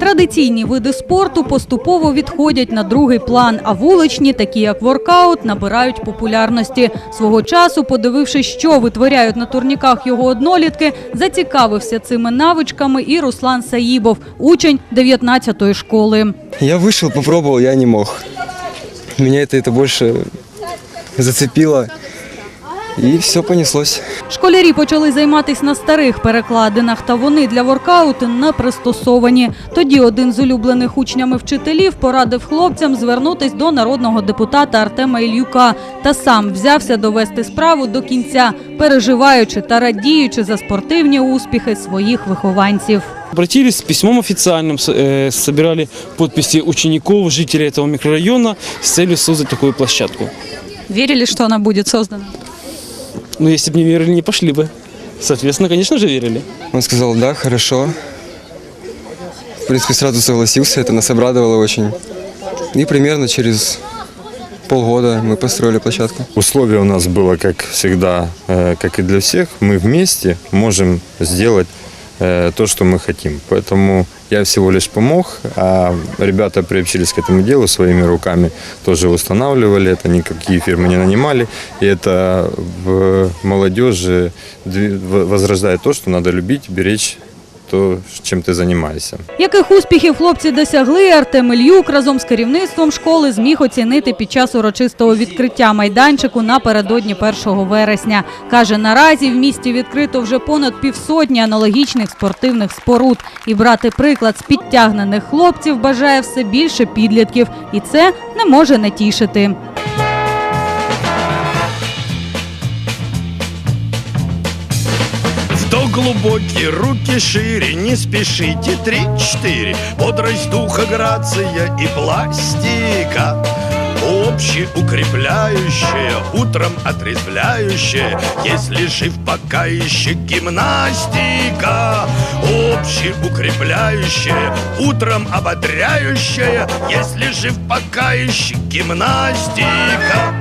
Традиційні види спорту поступово відходять на другий план, а вуличні, такі як воркаут, набирають популярності. Свого часу, подивившись, що витворяють на турніках його однолітки, зацікавився цими навичками і Руслан Саїбов, учень 19-ї школи. Я вышел, попробовал, я не мог. Меня это, это больше зацепило. И все понеслось. Школярі почали займатися на старих перекладинах, та вони для воркауту не пристосовані. Тоді один з улюблених учнями вчителів порадив хлопцям звернутись до народного депутата Артема Ільюка та сам взявся довести справу до кінця, переживаючи та радіючи за спортивні успіхи своїх вихованців. Обратились с письмом официальным, с- э, собирали подписи учеников, жителей этого микрорайона с целью создать такую площадку. Вірили, що вона буде создана? Но если бы не верили, не пошли бы. Соответственно, конечно же, верили. Он сказал, да, хорошо. В принципе, сразу согласился, это нас обрадовало очень. И примерно через полгода мы построили площадку. Условие у нас было, как всегда, э, как и для всех. Мы вместе можем сделать э, то, что мы хотим. Поэтому я всего лишь помог, а ребята приобщились к этому делу своими руками, тоже устанавливали это, никакие фирмы не нанимали. И это в молодежи возрождает то, что надо любить, беречь то, чем ты занимаешься. Яких успіхів хлопці досягли, Артем Ільюк разом з керівництвом школи зміг оцінити під час урочистого відкриття майданчику напередодні 1 вересня. Каже, наразі в місті відкрито вже понад півсотні аналогічних спортивних споруд. І брати приклад з підтягнених хлопців бажає все більше підлітків. І це не може не тішити. Глубокий, руки шире, не спешите, три-четыре. Бодрость духа, грация и пластика. Общеукрепляющая, утром отрезвляющая. Если жив пока еще гимнастика. Общеукрепляющая, утром ободряющая. Если жив пока еще гимнастика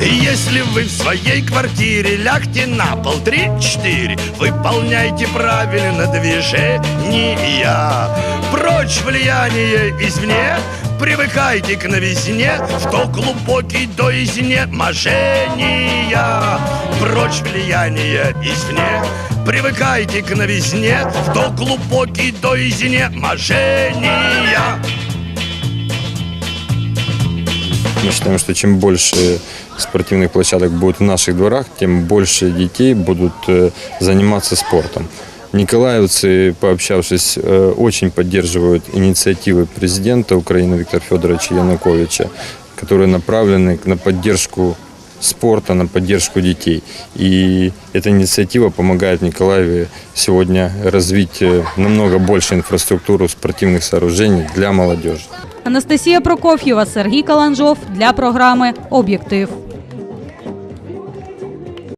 Если вы в своей квартире лягте на пол три-четыре Выполняйте правильно движения Прочь влияние извне Привыкайте к новизне В то глубокий до изнеможения Прочь влияние извне Привыкайте к новизне В то глубокий до изнеможения Мы считаем, что чем больше спортивных площадок будет в наших дворах, тем больше детей будут э, заниматься спортом. Николаевцы, пообщавшись, э, очень поддерживают инициативы президента Украины Виктора Федоровича Януковича, которые направлены на поддержку спорта, на поддержку детей. И эта инициатива помогает Николаеве сегодня развить э, намного больше инфраструктуру спортивных сооружений для молодежи. Анастасія Прокоф'єва, Сергій Каланжов для програми Об'єктив.